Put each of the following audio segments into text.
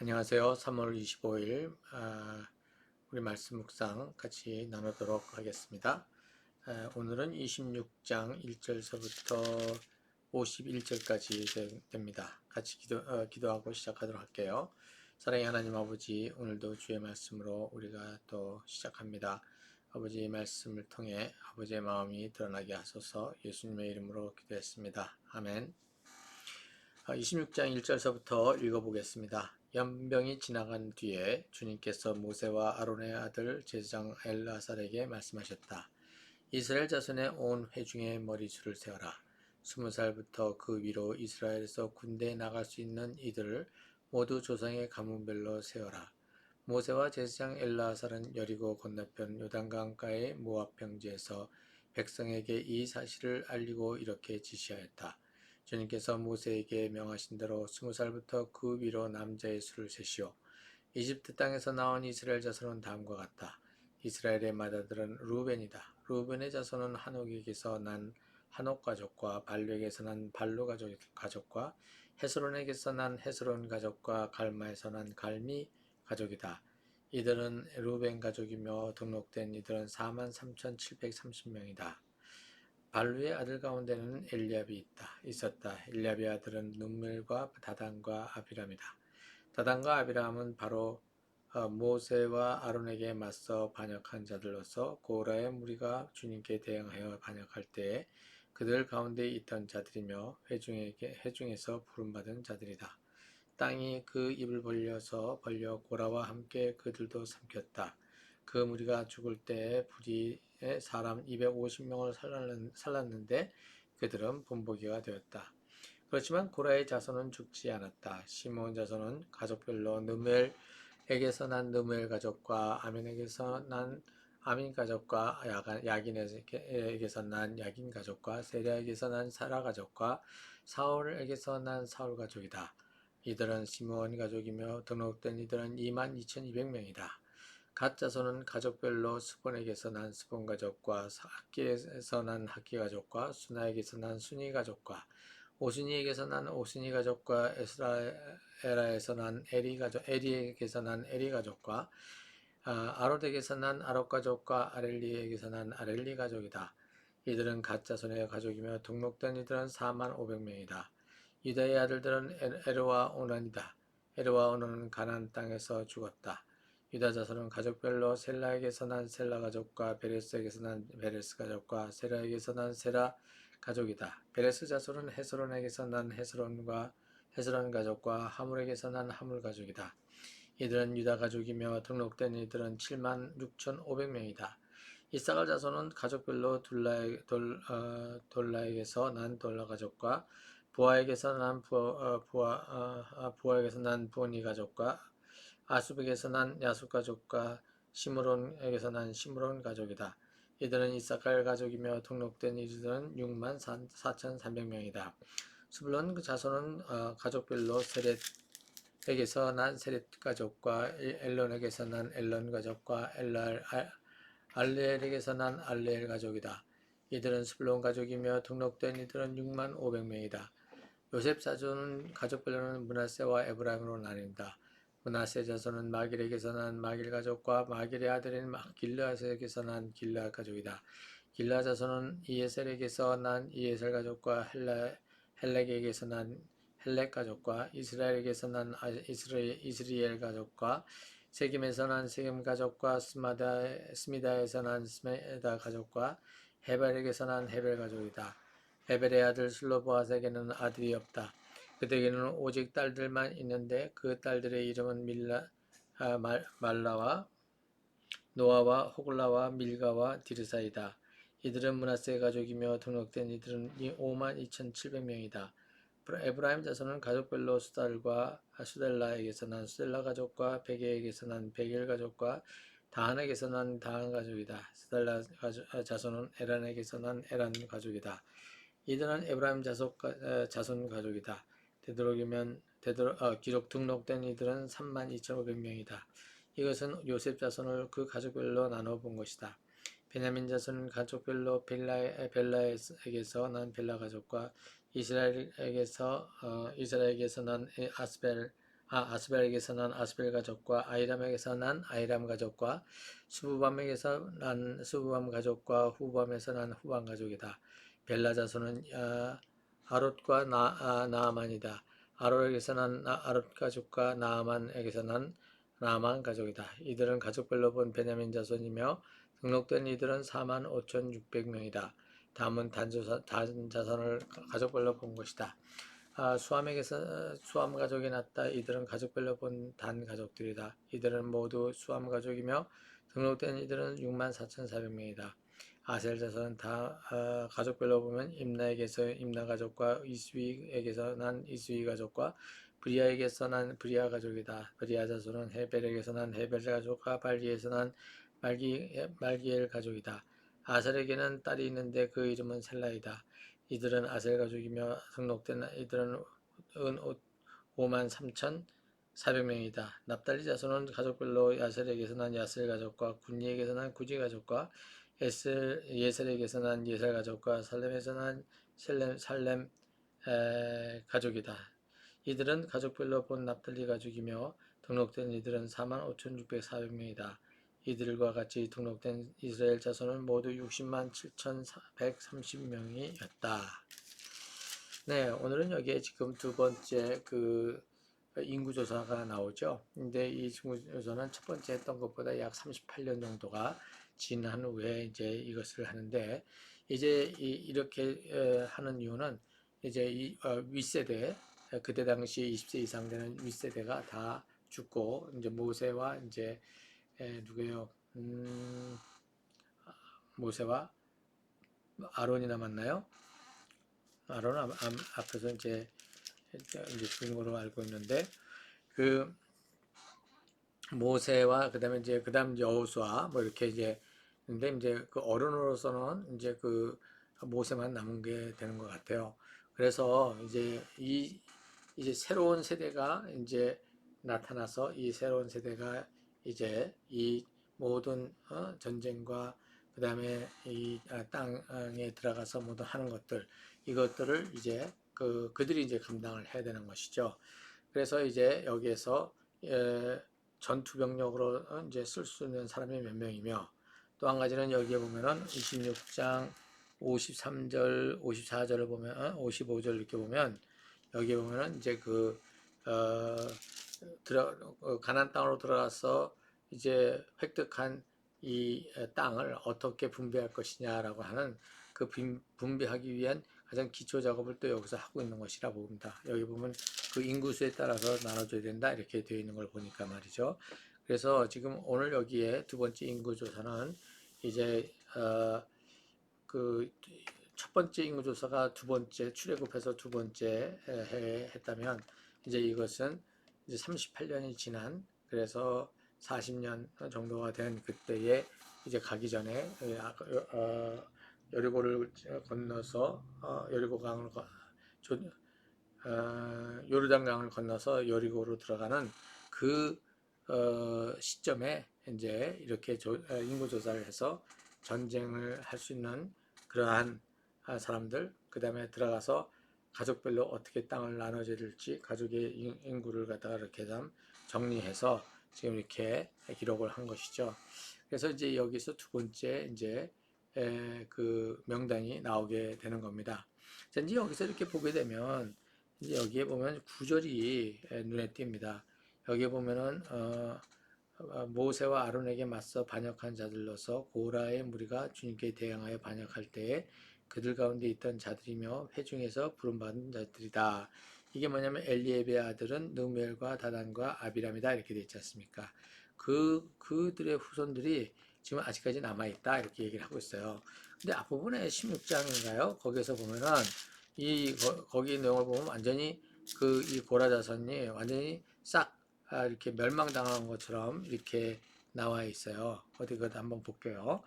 안녕하세요. 3월 25일 아, 우리 말씀 묵상 같이 나누도록 하겠습니다. 아, 오늘은 26장 1절서부터 51절까지 됩니다. 같이 기도, 어, 기도하고 시작하도록 할게요. 사랑의 하나님 아버지 오늘도 주의 말씀으로 우리가 또 시작합니다. 아버지의 말씀을 통해 아버지의 마음이 드러나게 하소서 예수님의 이름으로 기도했습니다. 아멘. 26장 1절서부터 읽어보겠습니다. 연병이 지나간 뒤에 주님께서 모세와 아론의 아들 제사장 엘라살에게 말씀하셨다. 이스라엘 자손의 온 회중의 머리수를 세어라. 스무 살부터 그 위로 이스라엘에서 군대에 나갈 수 있는 이들을 모두 조상의 가문별로 세어라. 모세와 제사장 엘라살은 여리고 건너편 요단강가의 모압 평지에서 백성에게 이 사실을 알리고 이렇게 지시하였다. 주님께서 모세에게 명하신 대로 스무 살부터 그 위로 남자의 수를 세시오. 이집트 땅에서 나온 이스라엘 자손은 다음과 같다. 이스라엘의 맏아들은 루벤이다. 루벤의 자손은 한옥에게서 난 한옥 가족과 발렉에서 난 발로 가족, 가족과 헤스론에게서 난 헤스론 가족과 갈마에서 난 갈미 가족이다. 이들은 루벤 가족이며 등록된 이들은 4만 3,730명이다. 발루의 아들 가운데는 엘리압이 있다. 있었다. 엘리압의 아들은 눈멜과 다단과 아비람이다. 다단과 아비람은 바로 어, 모세와 아론에게 맞서 반역한 자들로서 고라의 무리가 주님께 대응하여 반역할 때에 그들 가운데 있던 자들이며 회중에게 회중에서 부름받은 자들이다. 땅이 그 입을 벌려서 벌려 고라와 함께 그들도 삼켰다. 그 무리가 죽을 때에 불이 사람 250명을 살랐는데 그들은 본보기가 되었다. 그렇지만 고라의 자손은 죽지 않았다. 시몬 자손은 가족별로 느멜에게서 난 느멜 가족과 아멘에게서 난 아민 가족과 야긴에게서 난 야긴 가족과 세리아에게서 난 사라 가족과 사울에게서 난 사울 가족이다. 이들은 시므온 가족이며 등록된 이들은 2만 2,200명이다. 갓 자손은 가족별로 스본에게서 난 스본 가족과 학기에서 난 학기 가족과 수나에게서 난 순이 가족과 오순이에게서 난 오순이 가족과 에스라에라에서 난 에리 가족 에리에게서 난 에리 가족과 아, 아롯에게서 난 아롯 가족과 아렐리에게서 난 아렐리 가족이다. 이들은 갓 자손의 가족이며 등록된 이들은 4만 500명이다. 유다의 아들들은 에르와 오난이다. 에르와 오난은 가나안 땅에서 죽었다. 유다 자손은 가족별로 셀라에게서 난 셀라 가족과 베레스에게서 난 베레스 가족과 세라에게서 난 세라 가족이다. 베레스 자손은 헤스론에게서 난 헤스론과 헤스론 가족과 하물에게서 난 하물 가족이다. 이들은 유다 가족이며 등록된 이들은 7만 6천5백명이다 이사갈 자손은 가족별로 둘라에, 돌, 어, 돌라에게서 난 돌라 가족과 부하에게서 난 부하, 어, 부하, 어, 부하에게서 난 부니 가족과 아수백에서 난 야수 가족과 시므론에게서 난 시므론 가족이다. 이들은 이사칼 가족이며 등록된 이들은 6만 4,300명이다. 수블론 그 자손은 어, 가족별로 세렛에게서 난 세렛 가족과 엘론에게서 난 엘론 가족과 엘랄 알레엘에게서 난 알레엘 가족이다. 이들은 스불론 가족이며 등록된 이들은 6만 500명이다. 요셉 자손은 가족별로는 문하세와 에브라임으로 나뉜다. 문하세 자손은 마길에게서 난 마길 가족과 마길의 아들인 길라에게서 난 길라 가족이다. 길라 자손은 이에셀에게서 난 이에셀 가족과 헬라, 헬렉에게서 난 헬렉 가족과 이스라엘에게서 난 이스라엘, 이스리엘 가족과 세김에서 난 세김 가족과 스마다, 스미다에서 난 스메다 가족과 헤벨에게서 난 헤벨 가족이다. 헤벨의 아들 슬로보아스에게는 아들이 없다. 그들에게는 오직 딸들만 있는데 그 딸들의 이름은 밀라, 아, 말, 말라와 노아와 호글라와 밀가와 디르사이다. 이들은 문하세 가족이며 등록된 이들은 5만 2,700명이다. 에브라임 자손은 가족별로 수달과 수델라에게서 난 수델라 가족과 베게에게서 난 베겔 가족과 다한에게서 난 다한 가족이다. 수달라 자손은 에란에게서 난 에란 가족이다. 이들은 에브라임 자손, 자손 가족이다. 되도록이면 되도록 어, 기록 등록된 이들은 3만 2,500명이다. 이것은 요셉 자손을 그 가족별로 나눠 본 것이다. 베냐민 자손은 가족별로 벨라, 벨라에게서 난 벨라 가족과 이스라엘에게서 어, 이스라엘에게서 난 아스벨 아, 아스벨에게서 난 아스벨 가족과 아이람에게서 난 아이람 가족과 수부밤에게서 난 수부밤 가족과 후밤에서 난 후밤 가족이다. 벨라 자손은 아, 아롯과 나, 아, 나아만이다. 아롯에게서 난 나- 아롯 가족과 나아만에게서 난 나아만 가족이다. 이들은 가족별로 본 베냐민 자손이며 등록된 이들은 4만 5,600명이다. 다음은 단조사, 단자손을 가족별로 본 것이다. 아, 수함에게서 수함 가족이 났다. 이들은 가족별로 본 단 가족들이다. 이들은 모두 수함 가족이며 등록된 이들은 6만 4,400명이다. 아셀 자손은 다 아, 가족별로 보면 임나에게서 임나 가족과 이스위에게서 난 이스위 가족과 브리아에게서 난 브리아 가족이다. 브리아 자손은 헤벨에게서 난 헤벨 가족과 발기에서 난 말기 말기엘 가족이다. 아셀에게는 딸이 있는데 그 이름은 셀라이다. 이들은 아셀 가족이며 등록된 이들은 은 5만 3천 400명이다. 납달리 자손은 가족별로 야셀에게서 난 야셀 가족과 군니에게서 난 구지 가족과 에셀, 예셀에게서 난 예셀 가족과 살렘에서 난 살렘, 살렘 에, 가족이다. 이들은 가족별로 본 납달리 가족이며 등록된 이들은 4만 5,640명이다. 이들과 같이 등록된 이스라엘 자손은 모두 60만 7,130명이었다. 네, 오늘은 여기에 지금 두 번째 그 인구조사가 나오죠. 근데 이 인구조사는 첫 번째 했던 것보다 약 38년 정도가 지난 후에 이제 이것을 하는데 이제 이, 렇게 하는 이유는 이제 이 어, 윗세대 그때 당시 20세 이상 되는 윗세대가 다 죽고 이제 모세와 이제 에, 누구예요? 음, 모세와 아론이 남았나요? 아론 앞, 앞- 앞에서 이제 이제 죽은 걸로 알고 있는데 그 모세와 그다음에 이제 그다음 여호수아 뭐 이렇게 이제 근데 이제 그 어른으로서는 이제 그 모세만 남은 게 되는 것 같아요. 그래서 이제 이 이제 새로운 세대가 이제 나타나서 이 새로운 세대가 이제 이 모든 어, 전쟁과 그 다음에 이 아, 땅에 들어가서 모두 하는 것들 이것들을 이제 그 그들이 이제 감당을 해야 되는 것이죠. 그래서 이제 여기에서 에, 전투 병력으로 어, 이제 쓸 수 있는 사람이 몇 명이며 또 한 가지는 여기에 보면은 26장 53절, 54절을 보면 어, 55절 이렇게 보면 여기에 보면은 이제 그 어, 들어 어, 가난 땅으로 들어가서 이제 획득한 이 에, 땅을 어떻게 분배할 것이냐라고 하는 그 분- 분배하기 위한 가장 기초 작업을 또 여기서 하고 있는 것이라 봅니다. 여기 보면 그 인구수에 따라서 나눠줘야 된다 이렇게 되어 있는 걸 보니까 말이죠. 그래서 지금 오늘 여기에 두 번째 인구 조사는 이제 어, 그첫 번째 인구 조사가 두 번째 출애굽해서 두 번째 해 했다면 이제 이것은 이제 38년이 지난 그래서 40년 정도가 된 그때에 이제 가기 전에 예, 아까 여- 어, 여리고를 건너서 어, 여리고 강을 거- 조, 어, 요르단 강을 건너서 여리고로 들어가는 그 어, 시점에 이제 이렇게 조, 어, 인구 조사를 해서 전쟁을 할 수 있는 그러한 아, 사람들 그 다음에 들어가서 가족별로 어떻게 땅을 나눠줘야 될지 가족의 인- 인구를 갖다가 이렇게 좀 정리해서 지금 이렇게 기록을 한 것이죠. 그래서 이제 여기서 두 번째 이제 에, 그 명단이 나오게 되는 겁니다. 자, 이제 여기서 이렇게 보게 되면 이제 여기에 보면 구절이 에, 눈에 띕니다. 여기에 보면은 어, 어, 모세와 아론에게 맞서 반역한 자들로서 고라의 무리가 주님께 대항하여 반역할 때에 그들 가운데 있던 자들이며 회중에서 부름받은 자들이다. 이게 뭐냐면 엘리에베 아들은 느멜과 다단과 아비람이다 이렇게 돼 있지 않습니까? 그 그들의 후손들이 지금 아직까지 남아 있다 이렇게 얘기를 하고 있어요. 근데 앞부분에 16장인가요? 거기에서 보면은 이 거, 거기 내용을 보면 완전히 그 이 고라 자손이 완전히 싹 아, 이렇게 멸망당한 것처럼 이렇게 나와 있어요. 어디 그것도 한번 볼게요.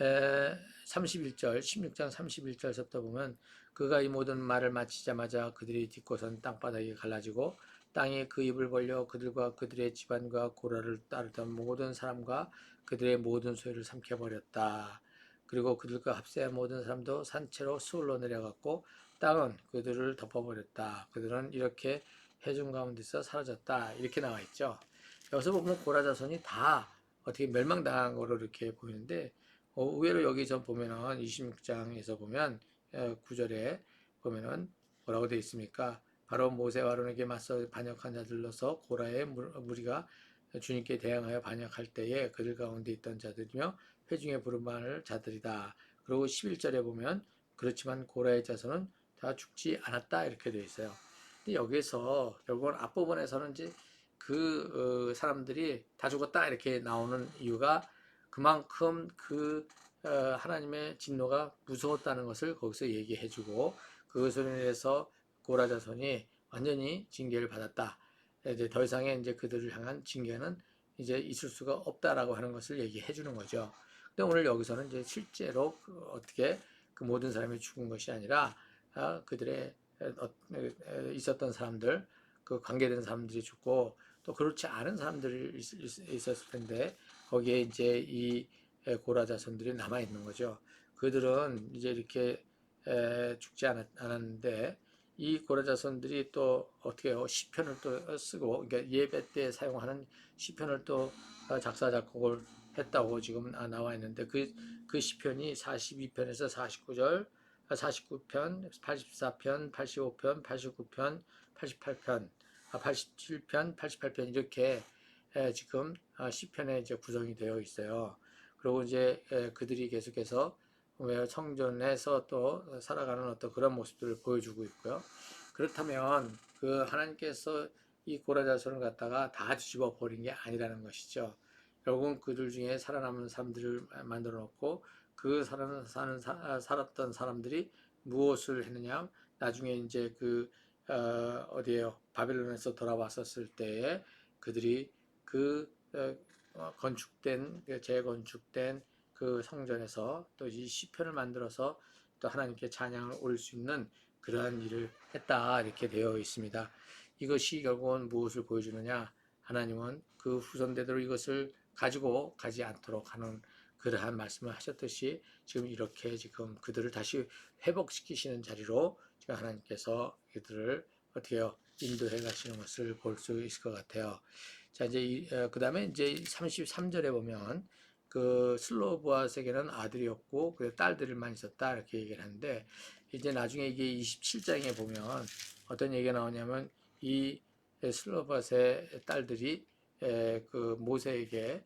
에, 31절, 16장 31절부터 보면 그가 이 모든 말을 마치자마자 그들이 딛고선 땅바닥이 갈라지고 땅이 그 입을 벌려 그들과 그들의 집안과 고라를 따르던 모든 사람과 그들의 모든 소유를 삼켜버렸다. 그리고 그들과 합세한 모든 사람도 산채로 수울로 내려갔고 땅은 그들을 덮어버렸다. 그들은 이렇게 회중 가운데서 사라졌다 이렇게 나와 있죠. 여기서 보면 고라 자손이 다 어떻게 멸망당한 거로 이렇게 보이는데 어, 의외로 여기 좀 보면은 26장에서 보면 어, 9절에 보면은 뭐라고 되어 있습니까? 바로 모세와 아론에게 맞서 반역한 자들로서 고라의 무- 무리가 주님께 대항하여 반역할 때에 그들 가운데 있던 자들이며 회중의 부름받을 자들이다. 그리고 11절에 보면 그렇지만 고라의 자손은 다 죽지 않았다 이렇게 되어 있어요. 근데 여기서 결국은 앞부분에서는 이제 그 어, 사람들이 다 죽었다 이렇게 나오는 이유가 그만큼 그 어, 하나님의 진노가 무서웠다는 것을 거기서 얘기해주고 그것으로 인해서 고라 자손이 완전히 징계를 받았다. 이제 더 이상의 이제 그들을 향한 징계는 이제 있을 수가 없다라고 하는 것을 얘기해 주는 거죠. 근데 오늘 여기서는 이제 실제로 그 어떻게 그 모든 사람이 죽은 것이 아니라 아, 그들의 있었던 사람들, 그 관계된 사람들이 죽고 또 그렇지 않은 사람들이 있었을 텐데 거기에 이제 이 에, 고라 자손들이 남아 있는 거죠. 그들은 이제 이렇게 에, 죽지 않았, 않았는데 이 고라 자손들이 또 어떻게 해요? 시편을 또 쓰고 그러니까 예배 때 사용하는 시편을 또 어, 작사 작곡을 했다고 지금 아, 나와 있는데 그, 그 시편이 42편에서 49절, 49편, 84편, 85편, 89편, 88편, 87편, 88편 이렇게 에, 지금 아, 시편에 이제 구성이 되어 있어요. 그리고 이제 에, 그들이 계속해서 왜 성전에서 또 살아가는 어떤 그런 모습들을 보여주고 있고요. 그렇다면 그 하나님께서 이 고라 자손을 갖다가 다 뒤집어 버린 게 아니라는 것이죠. 결국은 그들 중에 살아남은 사람들을 만들어 놓고 그 살아, 사는, 사- 살았던 사람들이 무엇을 했느냐? 나중에 이제 그 어, 어디에요? 바벨론에서 돌아왔었을 때에 그들이 그 어, 어, 건축된 그 재건축된 그 성전에서 또 이 시편을 만들어서 또 하나님께 찬양을 올릴 수 있는 그러한 일을 했다 이렇게 되어 있습니다. 이것이 결국은 무엇을 보여주느냐? 하나님은 그 후손대대로 이것을 가지고 가지 않도록 하는 그러한 말씀을 하셨듯이 지금 이렇게 지금 그들을 다시 회복시키시는 자리로 지금 하나님께서 이들을 어떻게 요 인도해 가시는 것을 볼 수 있을 것 같아요. 자 이제 그 다음에 이제 33절에 보면 그 슬로보아스에게는 아들이었고 그 딸들만 있었다 이렇게 얘기를 하는데 이제 나중에 이게 27장에 보면 어떤 얘기가 나오냐면 이 슬로바스의 딸들이 에, 그 모세에게 에,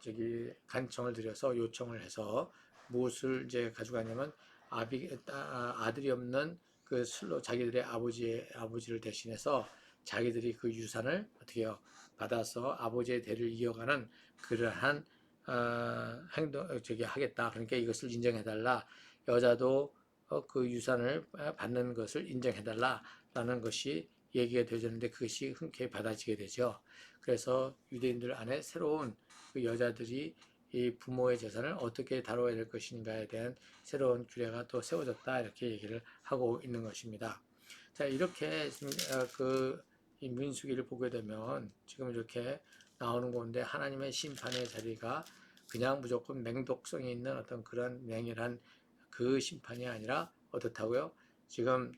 저기 간청을 드려서 요청을 해서 무엇을 이제 가져가냐면 아비 따- 아들이 없는 그 슬로 자기들의 아버지의 아버지를 대신해서 자기들이 그 유산을 어떻게 요 받아서 아버지의 대를 이어가는 그러한 어, 행동 저기 하겠다. 그러니까 이것을 인정해 달라. 여자도 어, 그 유산을 받는 것을 인정해 달라라는 것이 얘기가 되어졌는데 그것이 흔쾌히 받아지게 되죠. 그래서 유대인들 안에 새로운 그 여자들이 이 부모의 재산을 어떻게 다뤄야 될 것인가에 대한 새로운 규례가 또 세워졌다 이렇게 얘기를 하고 있는 것입니다. 자 이렇게 어, 그이 민수기를 보게 되면 지금 이렇게 나오는 건데 하나님의 심판의 자리가 그냥 무조건 맹독성이 있는 어떤 그런 맹렬한 그 심판이 아니라 어떻다고요? 지금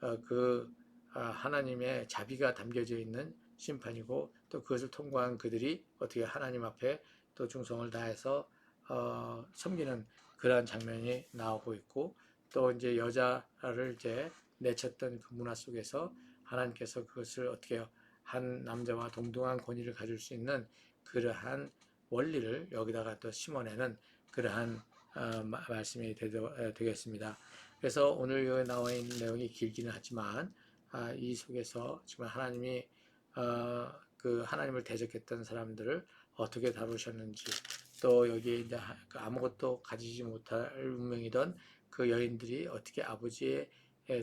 어, 그 아, 하나님의 자비가 담겨져 있는 심판이고 또 그것을 통과한 그들이 어떻게 하나님 앞에 또 중성을 다해서 어, 섬기는 그러한 장면이 나오고 있고 또 이제 여자를 이제 내쳤던 그 문화 속에서 하나님께서 그것을 어떻게? 한 남자와 동등한 권위를 가질 수 있는 그러한 원리를 여기다가 또 심어내는 그러한 어, 마- 말씀이 되, 되겠습니다. 그래서 오늘 여기 나와 있는 내용이 길기는 하지만 아, 이 속에서 지금 하나님이 어, 그 하나님을 대적했던 사람들을 어떻게 다루셨는지 또 여기에 이제 하- 그 아무것도 가지지 못할 운명이던 그 여인들이 어떻게 아버지의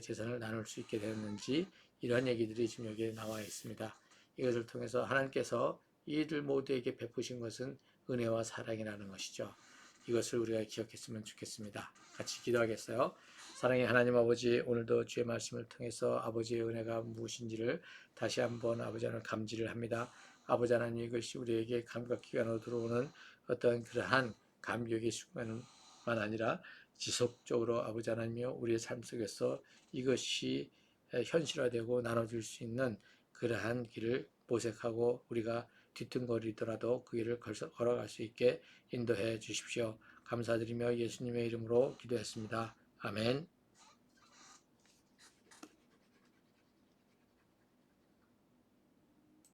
재산을 나눌 수 있게 되었는지 이런 얘기들이 지금 여기에 나와 있습니다. 이것을 통해서 하나님께서 이들 모두에게 베푸신 것은 은혜와 사랑이라는 것이죠. 이것을 우리가 기억했으면 좋겠습니다. 같이 기도하겠어요. 사랑의 하나님 아버지 오늘도 주의 말씀을 통해서 아버지의 은혜가 무엇인지를 다시 한번 아버지 하나님 감지를 합니다. 아버지 하나님 이것이 우리에게 감각기관으로 들어오는 어떤 그러한 감격의 순간만 아니라 지속적으로 아버지 하나님이여 우리의 삶 속에서 이것이 에, 현실화되고 나눠질 수 있는 그러한 길을 모색하고 우리가 뒤뚱거리더라도 그 길을 걸어갈 수 있게 인도해 주십시오. 감사드리며 예수님의 이름으로 기도했습니다. 아멘.